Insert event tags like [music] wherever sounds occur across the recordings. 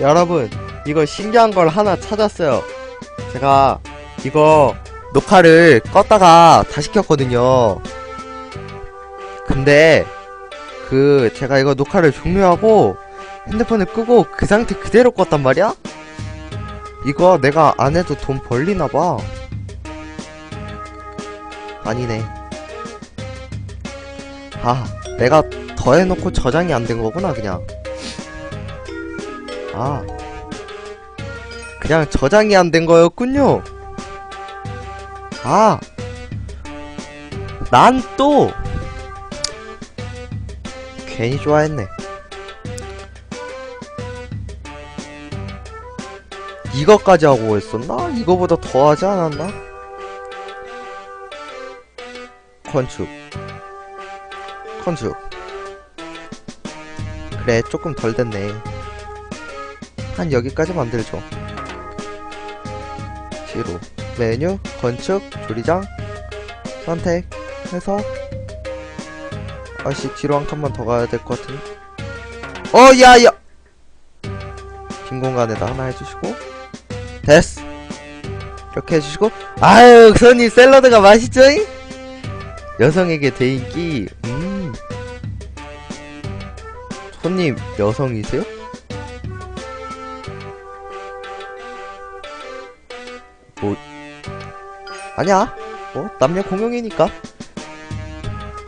여러분, 이거 신기한 걸 하나 찾았어요. 제가 이거 녹화를 껐다가 다시 켰거든요. 근데 그 제가 이거 녹화를 종료하고 핸드폰을 끄고 그 상태 그대로 껐단 말이야? 이거 내가 안 해도 돈 벌리나 봐. 아니네. 아, 내가 더 해놓고 저장이 안 된 거구나, 그냥. 아. 그냥 저장이 안 된 거였군요. 아. 난 또, 괜히 좋아했네. 이거까지 하고 했었나? 이거보다 더 하지 않았나? 건축. 건축. 그래, 조금 덜 됐네. 한 여기까지 만들죠. 뒤로. 메뉴, 건축, 조리장, 선택, 해서. 아씨, 뒤로 한 칸만 더 가야 될 것 같은데. 어, 야, 야! 빈 공간에다 하나 해주시고. 됐어. 이렇게 해주시고. 아유, 손님 샐러드가 맛있죠잉? 여성에게 대인기, 음. 손님, 여성이세요? 아니야. 뭐, 남녀 공용이니까.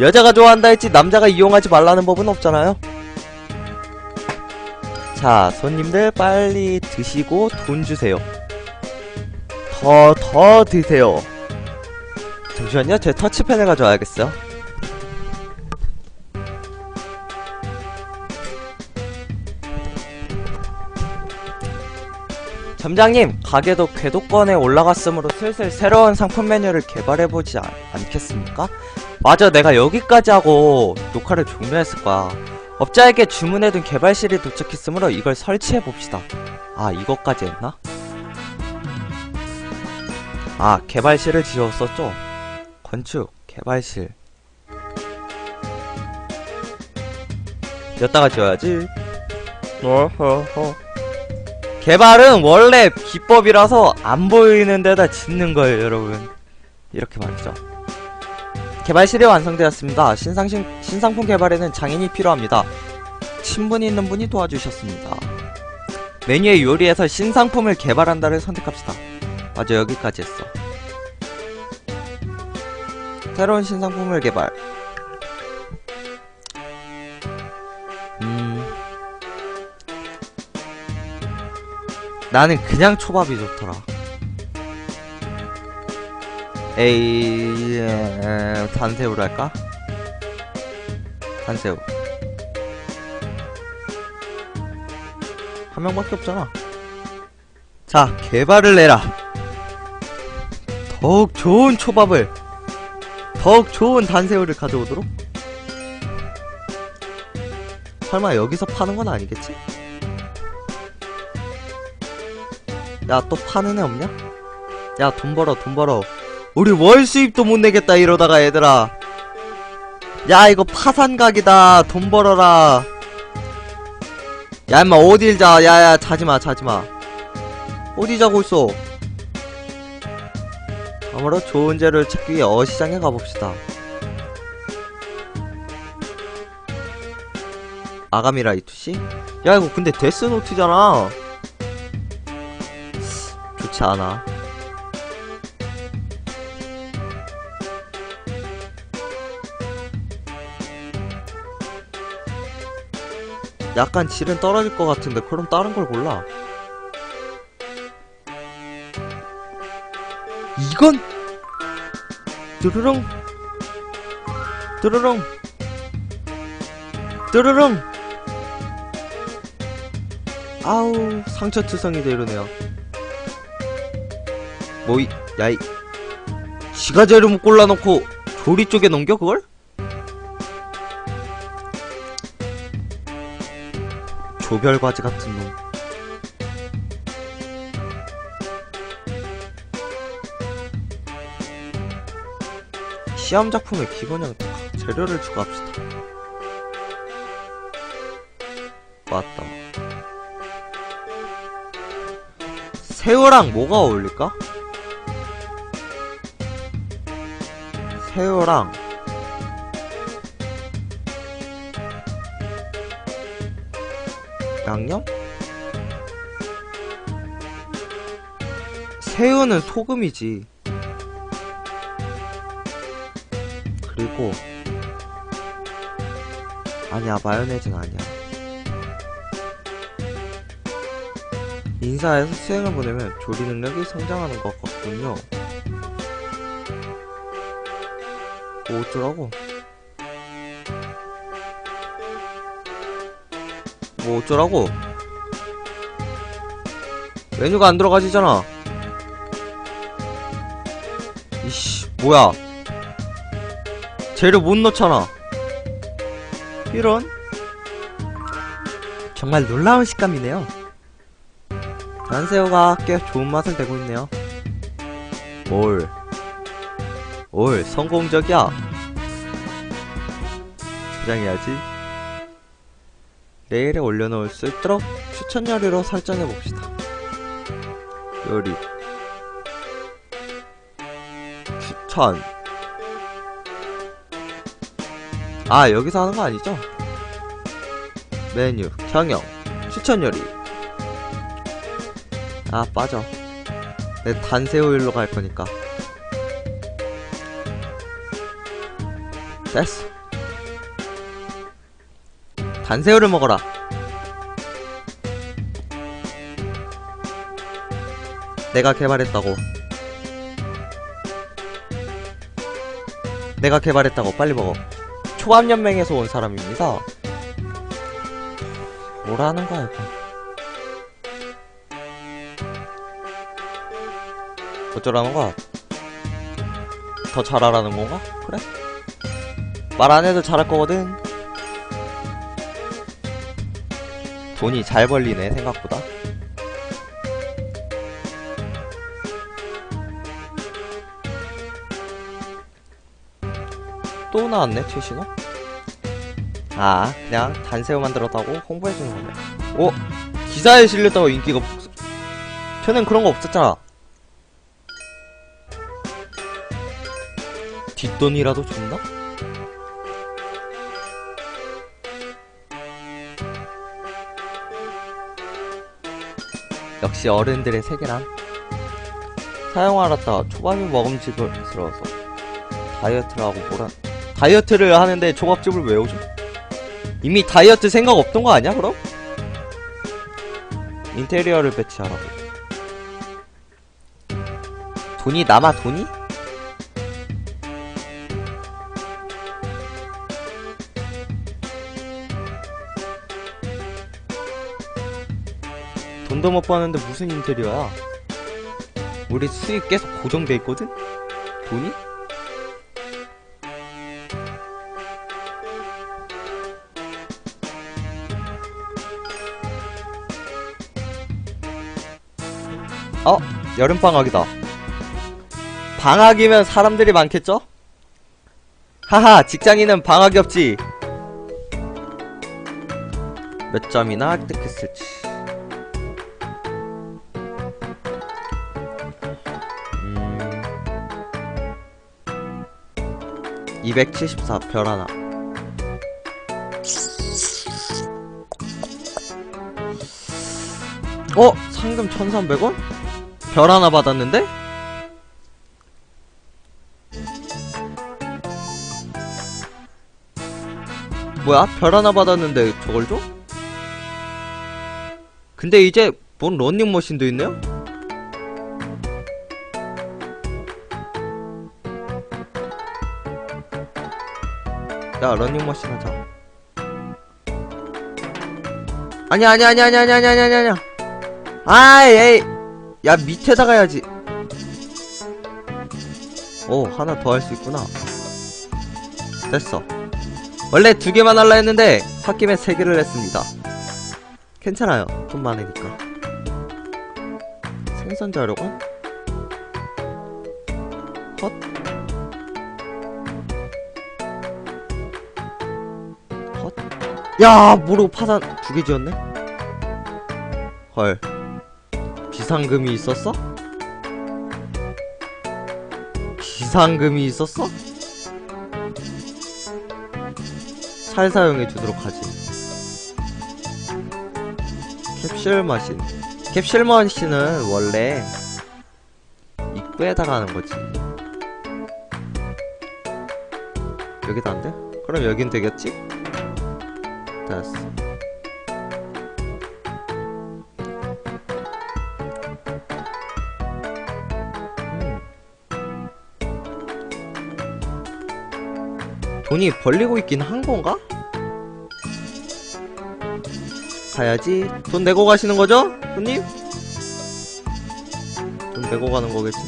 여자가 좋아한다 했지, 남자가 이용하지 말라는 법은 없잖아요. 자, 손님들 빨리 드시고 돈 주세요. 더, 더 드세요. 잠시만요, 제 터치펜을 가져와야겠어요. 점장님, 가게도 궤도권에 올라갔으므로 슬슬 새로운 상품 메뉴를 개발해보지 않, 않겠습니까? 맞아, 내가 여기까지 하고 녹화를 종료했을 거야. 업자에게 주문해둔 개발실이 도착했으므로 이걸 설치해봅시다. 아, 이것까지 했나? 아, 개발실을 지었었죠? 건축, 개발실. 여기다가 지어야지. 어허허. 개발은 원래 기법이라서 안 보이는 데다 짓는 거예요, 여러분. 이렇게 말이죠. 개발실이 완성되었습니다. 신상신, 신상품 개발에는 장인이 필요합니다. 친분이 있는 분이 도와주셨습니다. 메뉴의 요리에서 신상품을 개발한다를 선택합시다. 맞아, 여기까지 했어. 새로운 신상품을 개발. 음. 나는 그냥 초밥이 좋더라. 에이, 에, 단새우로 할까? 단새우. 한 명밖에 없잖아. 자, 개발을 내라. 더욱 좋은 초밥을, 더욱 좋은 단새우를 가져오도록. 설마 여기서 파는 건 아니겠지? 야, 또 파는 애 없냐? 야, 돈 벌어, 돈 벌어. 우리 월 수입도 못 내겠다, 이러다가 얘들아. 야, 이거 파산각이다. 돈 벌어라. 야, 임마, 어딜 자. 야, 야, 자지마, 자지마. 어디 자고 있어? 아무로 좋은 재료를 찾기 위해 어시장에 가봅시다. 아가미라 이투씨? 야, 이거 근데 데스노트잖아. 좋지 않아. 약간 질은 떨어질 것 같은데 그럼 다른 걸 골라. 이건 뚜루릉 뚜루릉 뚜루릉 아우 상처투성이 되려네요. 뭐 이 야이 지가 재료 못 골라놓고 조리 쪽에 넘겨 그걸? 조별과제 같은 놈. 시험 작품의 기본형 재료를 추가합시다. 맞다. 새우랑 뭐가 어울릴까? 새우랑 양념? 새우는 소금이지. 그리고 아니야 마요네즈는 아니야. 인사에서 수행을 보내면 조리 능력이 성장하는 것 같군요. 뭐 어쩌라고? 뭐 어쩌라고? 메뉴가 안 들어가지잖아. 이씨, 뭐야. 재료 못 넣잖아. 이런? 정말 놀라운 식감이네요. 단새우가 꽤 좋은 맛을 내고 있네요. 올. 올, 성공적이야. 저장해야지. 내일에 올려놓을 수 있도록 추천 요리로 설정해봅시다. 요리. 추천. 아, 여기서 하는 거 아니죠? 메뉴, 경영, 추천 요리. 아, 빠져. 내 단새우일로 갈 거니까. 됐어. 단새우를 먹어라. 내가 개발했다고. 내가 개발했다고. 빨리 먹어. 초밥연맹에서 온 사람입니다. 뭐라는 거야, 이거. 어쩌라는 거야? 더 잘하라는 건가? 그래? 말 안 해도 잘할 거거든. 돈이 잘 벌리네, 생각보다. 또 나왔네, 최신호? 아, 그냥 단새우 만들었다고 홍보해주는 거네. 오! 기사에 실렸다고 인기가 폭... 전엔 그런 거 없었잖아. 뒷돈이라도 줬나? 역시 어른들의 세계란 사용하았다 초밥이 먹음직스러워서 다이어트를 하고 뭐라 다이어트를 하는데 초밥집을 왜 오죠? 이미 다이어트 생각 없던 거 아니야 그럼? 인테리어를 배치하라고 돈이 남아 돈이? 돈도 못 버는데 무슨 인테리어야? 우리 수입 계속 고정돼 있거든? 돈이? 어? 여름방학이다. 방학이면 사람들이 많겠죠? 하하, 직장인은 방학이 없지. 몇 점이나 획득했을지. 274, 별 하나. 어? 상금 1300원? 별 하나 받았는데? 뭐야? 별 하나 받았는데 저걸 줘? 근데 이제 뭔 런닝머신도 있네요? 야 런닝머신 하자. 아니야 아니야 아니야 아니야 아니야 아니야 아니야 아니야. 아이 에이. 야 밑에다가 해야지. 오 하나 더 할 수 있구나. 됐어. 원래 두 개만 할라 했는데 홧김에 세 개를 했습니다. 괜찮아요. 돈 많으니까. 생선 자료건 헛 헛. 야 모르고 파산 두 개 지었네 헐 비상금이 있었어? 비상금이 있었어? 잘 사용해 주도록 하지. 캡슐 머신. 캡슐 머신은 원래 입구에다가 하는 거지. 여기도 안 돼? 그럼 여긴 되겠지? 됐어. 돈이 벌리고 있긴 한 건가? 가야지. 돈 내고 가시는 거죠? 손님? 돈 내고 가는 거겠지?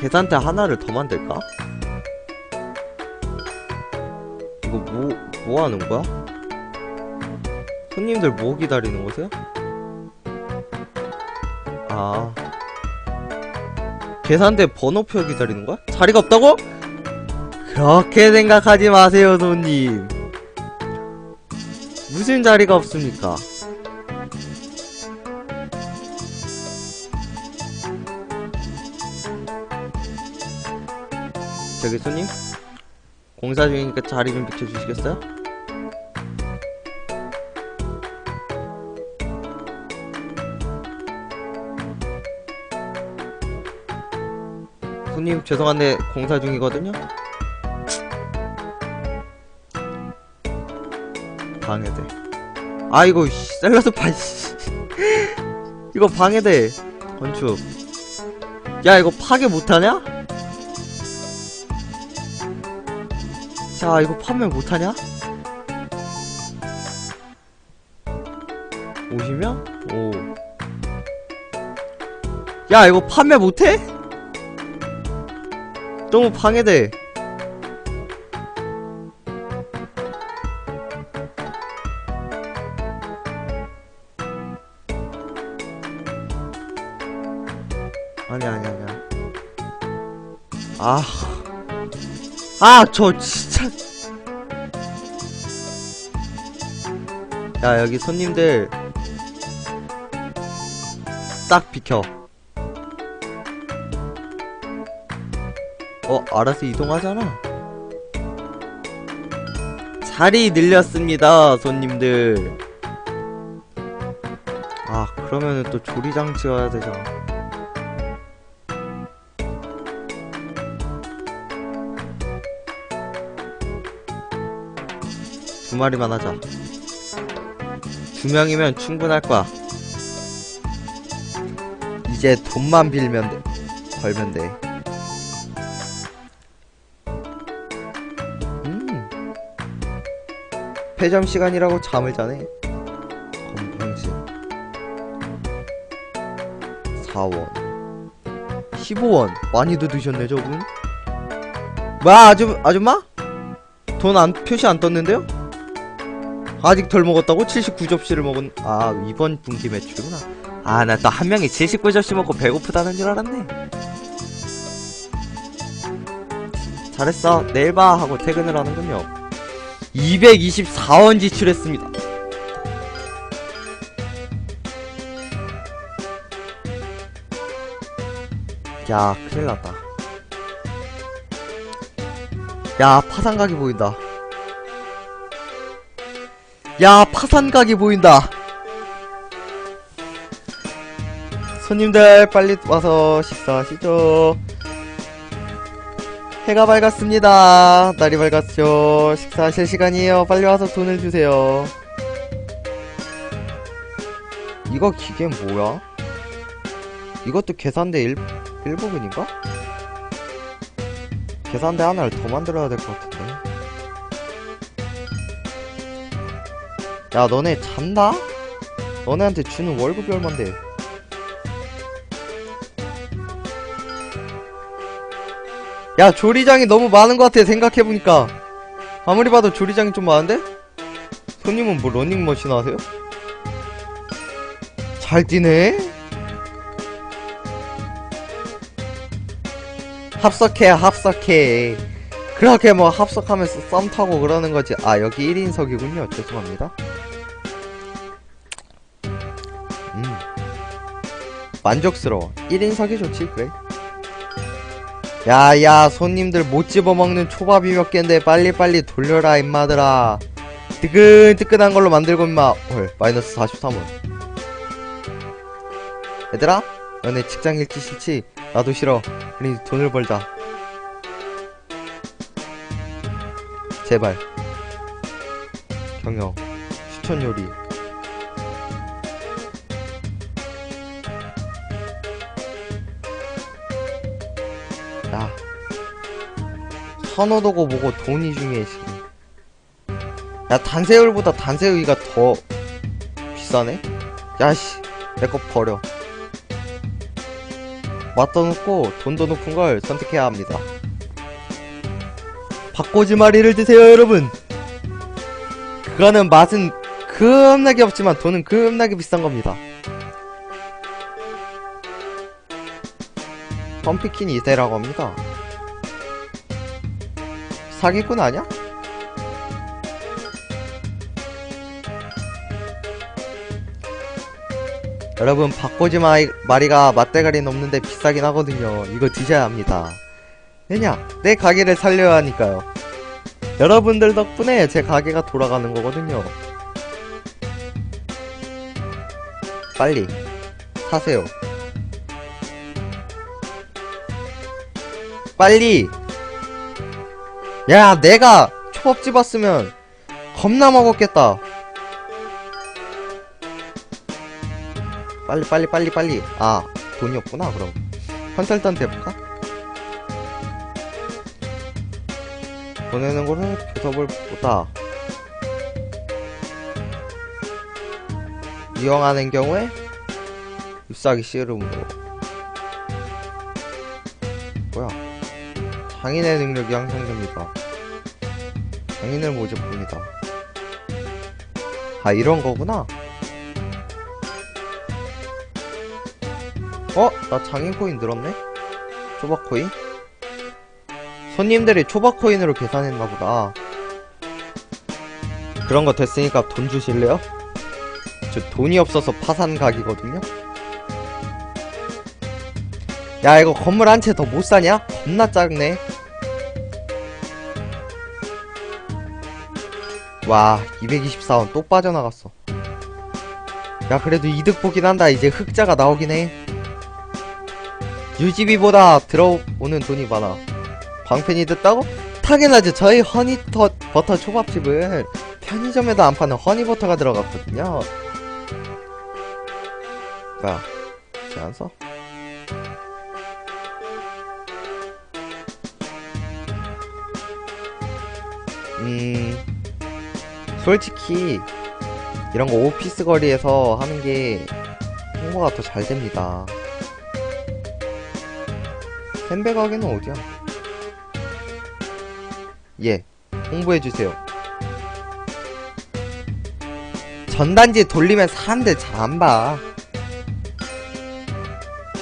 계산대 하나를 더 만들까? 뭐, 뭐 하는 거야? 손님들 뭐 기다리는 거세요? 아. 계산대 번호표 기다리는 거야? 자리가 없다고? 그렇게 생각하지 마세요, 손님. 무슨 자리가 없습니까? 저기 손님? 공사 중이니까 자리 좀 비켜주시겠어요? 손님 죄송한데 공사 중이거든요. 방해돼. 아 샐러드 파 씨. [laughs] 이거 방해돼. 건축. 야 이거 파괴 못하냐? 자 이거 판매 못하냐? 50명? 오. 야 이거 판매 못해? 너무 방해돼. 아니 아니 아니야. 아. 아, 저 진짜. 야, 여기 손님들 싹 비켜. 어, 알아서 이동하잖아. 자리 늘렸습니다, 손님들. 아, 그러면은 또 조리장 지어야 되잖아. 두 마리만 하자. 두 명이면 충분할 거야. 이제 돈만 빌면 돼. 벌면 돼. 폐점 시간이라고 잠을 자네. 건방진. 4원. 15원. 많이도 드셨네, 저분. 뭐야, 아줌, 아줌마? 돈 안, 표시 안 떴는데요? 아직 덜 먹었다고? 79접시를 먹은 아 이번 분기 매출이구나 아 나 또 한 명이 79접시 먹고 배고프다는 줄 알았네 잘했어 내일 봐 하고 퇴근을 하는군요 224원 지출했습니다. 야 큰일 났다. 야 파산각이 보인다. 야 파산각이 보인다. 손님들 빨리 와서 식사하시죠 해가 밝았습니다 날이 밝았죠 식사하실 시간이에요 빨리 와서 돈을 주세요 이거 기계 뭐야? 이것도 계산대 1, 1부분인가? 계산대 하나를 더 만들어야 될 것 같은데 야 너네 잔다? 너네한테 주는 월급이 얼만데 야 조리장이 너무 많은 것 같아 생각해보니까. 아무리 봐도 조리장이 좀 많은데? 손님은 뭐 러닝머신 하세요? 잘 뛰네? 합석해 합석해. 그렇게 뭐 합석하면서 썸 타고 그러는 거지. 아 여기 1인석이군요. 죄송합니다. 음. 만족스러워. 1인석이 좋지 그래. 야야 손님들 못 집어먹는 초밥이 몇 갠데 빨리빨리 돌려라 임마들아. 뜨끈뜨끈한 걸로 만들고 임마. 헐 마이너스 43원. 얘들아 너네 직장 잃기 싫지? 나도 싫어. 그러니 돈을 벌자. 제발. 경영. 추천 요리 야 선호도고 뭐고 돈이 중요해 지금 야 단새우보다 단새우이가 더 비싸네? 야씨 내 거 버려. 맛도 높고 돈도 높은 걸 선택해야 합니다. 박고지마리를 드세요 여러분. 그거는 맛은 겁나게 없지만 돈은 겁나게 비싼 겁니다 펌피킨 2세라고 합니다. 사기꾼 아냐? 여러분 박고지마리가 맛대가리 넘는데 비싸긴 하거든요. 이거 드셔야 합니다. 왜냐? 내 가게를 살려야 하니까요. 여러분들 덕분에 제 가게가 돌아가는 거거든요. 빨리 사세요 빨리. 야 내가 초밥집 왔으면 겁나 먹었겠다. 빨리 빨리 빨리 빨리. 아 돈이 없구나 그럼. 컨설턴트 해볼까? 보내는 거를 교섭을 보다. 이용하는 경우에 잎사귀 씨름으로 장인의 능력이 향상됩니다 장인을 모집합니다 아 이런 거구나 어? 나 장인 코인 늘었네? 초밥 코인? 손님들이 초밥 코인으로 계산했나 보다. 그런 거 됐으니까 돈 주실래요? 저 돈이 없어서 파산 각이거든요? 야, 이거 건물 한 채 더 못 사냐? 겁나 작네. 와, 224원 또 빠져나갔어. 야, 그래도 이득 보긴 한다. 이제 흑자가 나오긴 해. 유지비보다 들어오는 돈이 많아. 광팬이 됐다고? 당연하죠. 저희 허니터 버터 초밥집은 편의점에도 안 파는 허니버터가 들어갔거든요. 쟤안 써? 음, 솔직히 이런 거 오피스 거리에서 하는 게 홍보가 더 잘 됩니다. 햄베 가게는 어디야? 예, 홍보해주세요. 전단지 돌리면 사람들 잘 안 봐.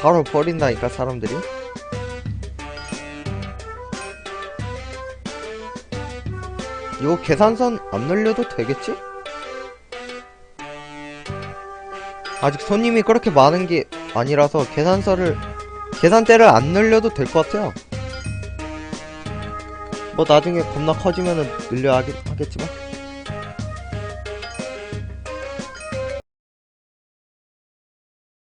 바로 버린다니까, 사람들이. 이거 계산선 안 늘려도 되겠지? 아직 손님이 그렇게 많은 게 아니라서 계산서를, 계산대를 안 늘려도 될 것 같아요. 뭐 나중에 겁나 커지면은 늘려 하겠, 하겠지만